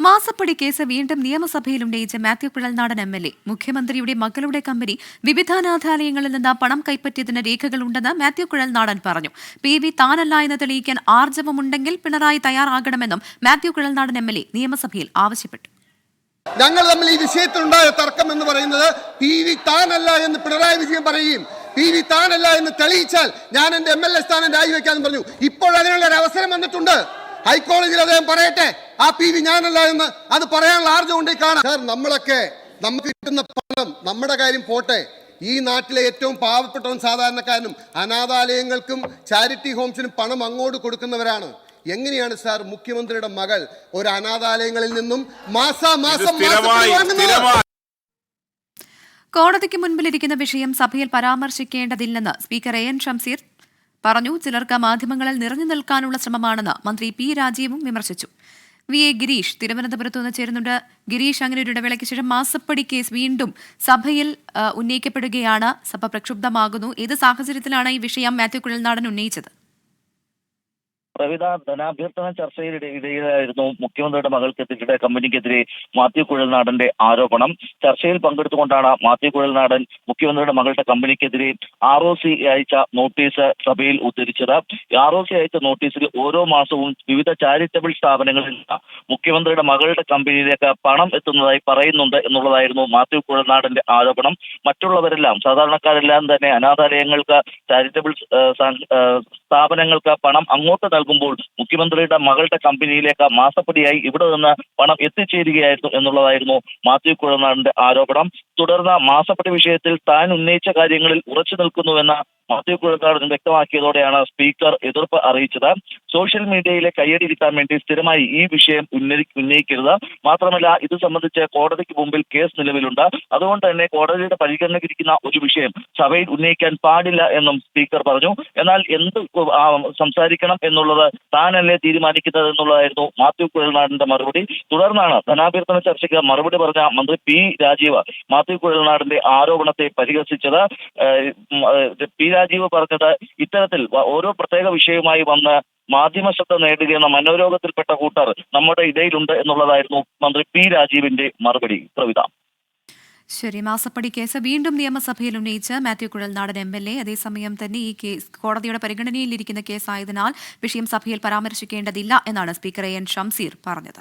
മാസപ്പടി കേസ് വീണ്ടും നിയമസഭയിൽ ഉന്നയിച്ച Mathew Kuzhalnadan M L A. മുഖ്യമന്ത്രിയുടെ മകളുടെ കമ്പനി വിവിധ അനാഥാലയങ്ങളിൽ നിന്ന് പണം കൈപ്പറ്റിയതിന് രേഖകളുണ്ടെന്ന് മാത്യു കുഴൽനാടൻ പറഞ്ഞു. പി വി താനല്ല എന്ന് തെളിയിക്കാൻ ആർജവമുണ്ടെങ്കിൽ പിണറായി തയ്യാറാകണമെന്നും Mathew Kuzhalnadan M L A നിയമസഭയിൽ ആവശ്യപ്പെട്ടു. ഞങ്ങൾ തമ്മിൽ ഈ വിഷയത്തിലുണ്ടായ തർക്കം എന്ന് പറയുന്നത് പി വി താനല്ല എന്ന് പിണറായി വിജയൻ പറയുകയും പി വി താനല്ല എന്ന് തെളിയിച്ചാൽ ഞാൻ എന്റെ എം എൽ എ സ്ഥാനം രാജിവെക്കാമെന്ന് പറഞ്ഞു. ഇപ്പോൾ അതിനുള്ള ഒരു അവസരം വന്നിട്ടുണ്ട്. ഹൈക്കോടതിയിൽ അദ്ദേഹം പറയട്ടെ ആ പി വി ഞാനല്ല എന്ന് അത് പറയാനുള്ള ആർജം ഉണ്ടെങ്കിൽ കാണാം സാർ നമ്മളൊക്കെ നമുക്ക് കിട്ടുന്ന പണം നമ്മുടെ കാര്യം പോട്ടെ. ഈ നാട്ടിലെ ഏറ്റവും പാവപ്പെട്ടവൻ സാധാരണക്കാരനും അനാഥാലയങ്ങൾക്കും ചാരിറ്റി ഹോംസിനും പണം അങ്ങോട്ട് കൊടുക്കുന്നവരാണ്. എങ്ങനെയാണ് സാർ മുഖ്യമന്ത്രിയുടെ മകൾ ഒരു അനാഥാലയങ്ങളിൽ നിന്നും മാസാമാസം കോടതിക്ക് മുൻപിലിരിക്കുന്ന വിഷയം സഭയിൽ പരാമർശിക്കേണ്ടതില്ലെന്ന് സ്പീക്കർ എ എൻ ഷംസീർ പറഞ്ഞു ചിലർക്ക് മാധ്യമങ്ങളിൽ നിറഞ്ഞു നിൽക്കാനുള്ള ശ്രമമാണെന്ന് മന്ത്രി പി രാജീവും വിമർശിച്ചു. വി എ ഗിരീഷ് തിരുവനന്തപുരത്ത് നിന്ന് ചേരുന്നുണ്ട്. ഗിരീഷ് അങ്ങനെ ഒരു ഇടവേളയ്ക്ക് ശേഷം മാസപ്പടി കേസ് വീണ്ടും സഭയിൽ ഉന്നയിക്കപ്പെടുകയാണ്. സഭ പ്രക്ഷുബ്ധമാകുന്നു. ഏത് സാഹചര്യത്തിലാണ് ഈ വിഷയം മാത്യു കുഴൽനാടൻ ഉന്നയിച്ചത്? പ്രവിധ ധനാഭ്യർത്ഥന ചർച്ചയിലിടയിലായിരുന്നു മുഖ്യമന്ത്രിയുടെ മകൾക്കെതിരെ കമ്പനിക്കെതിരെ മാത്യു കുഴൽനാടന്റെ ആരോപണം. ചർച്ചയിൽ പങ്കെടുത്തുകൊണ്ടാണ് മാത്യു കുഴൽനാടൻ മുഖ്യമന്ത്രിയുടെ മകളുടെ കമ്പനിക്കെതിരെ ആർ ഒ സി അയച്ച നോട്ടീസ് സഭയിൽ ഉദ്ധരിച്ചത്. ആർ ഒ സി അയച്ച നോട്ടീസിൽ ഓരോ മാസവും വിവിധ ചാരിറ്റബിൾ സ്ഥാപനങ്ങളിൽ മുഖ്യമന്ത്രിയുടെ മകളുടെ കമ്പനിയിലേക്ക് പണം എത്തുന്നതായി പറയുന്നുണ്ട് എന്നുള്ളതായിരുന്നു മാത്യു കുഴൽനാടന്റെ ആരോപണം. മറ്റുള്ളവരെല്ലാം സാധാരണക്കാരെല്ലാം തന്നെ അനാഥാലയങ്ങൾക്ക് ചാരിറ്റബിൾ സ്ഥാപനങ്ങൾക്ക് പണം അങ്ങോട്ട് നൽകുമ്പോൾ മുഖ്യമന്ത്രിയുടെ മകളുടെ കമ്പനിയിലേക്ക് മാസപ്പടിയായി ഇവിടെ നിന്ന് പണം എത്തിച്ചേരുകയായിരുന്നു എന്നുള്ളതായിരുന്നു മാത്യു കുഴനാടിന്റെ ആരോപണം. തുടർന്ന് മാസപ്പടി വിഷയത്തിൽ താൻ ഉന്നയിച്ച കാര്യങ്ങളിൽ ഉറച്ചു നിൽക്കുന്നുവെന്ന മാത്യു കുഴക്കാട് വ്യക്തമാക്കിയതോടെയാണ് സ്പീക്കർ എതിർപ്പ് അറിയിച്ചത്. സോഷ്യൽ മീഡിയയിലെ കയ്യടി കിട്ടാൻ വേണ്ടി സ്ഥിരമായി ഈ വിഷയം ഉന്നയി ഉന്നയിക്കരുത്. മാത്രമല്ല ഇത് സംബന്ധിച്ച് കോടതിക്ക് മുമ്പിൽ കേസ് നിലവിലുണ്ട്. അതുകൊണ്ട് തന്നെ കോടതിയുടെ പരിഗണനയ്ക്കിരിക്കുന്ന ഒരു വിഷയം സഭയിൽ ഉന്നയിക്കാൻ പാടില്ല എന്നും സ്പീക്കർ പറഞ്ഞു. എന്നാൽ എന്ത് സംസാരിക്കണം എന്നുള്ളത് താനല്ലേ തീരുമാനിക്കുന്നത് എന്നുള്ളതായിരുന്നു മാത്യു കുഴൽനാടിന്റെ മറുപടി. തുടർന്നാണ് ധനാഭ്യർത്ഥന ചർച്ചയ്ക്ക് മറുപടി പറഞ്ഞ മന്ത്രി പി രാജീവ് മാത്യു കുഴൽനാടിന്റെ ആരോപണത്തെ പരിഹസിച്ചത്. പി രാജീവ് പറഞ്ഞത് ഇത്തരത്തിൽ ഓരോ പ്രത്യേക വിഷയവുമായി വന്ന് മാധ്യമ ശ്രദ്ധ നേടുകയെന്ന മനോരോഗത്തിൽപ്പെട്ട കൂട്ടർ നമ്മുടെ ഇടയിലുണ്ട് എന്നുള്ളതായിരുന്നു മന്ത്രി പി രാജീവിന്റെ മറുപടി. പ്രവിധ ശരി മാസപ്പടി കേസ് വീണ്ടും നിയമസഭയിൽ ഉന്നയിച്ച് Mathew Kuzhalnadan M L A. അതേസമയം തന്നെ ഈ കേസ് കോടതിയുടെ പരിഗണനയിലിരിക്കുന്ന കേസായതിനാൽ വിഷയം സഭയിൽ പരാമർശിക്കേണ്ടതില്ല എന്നാണ് സ്പീക്കർ എ എൻ ഷംസീർ പറഞ്ഞത്.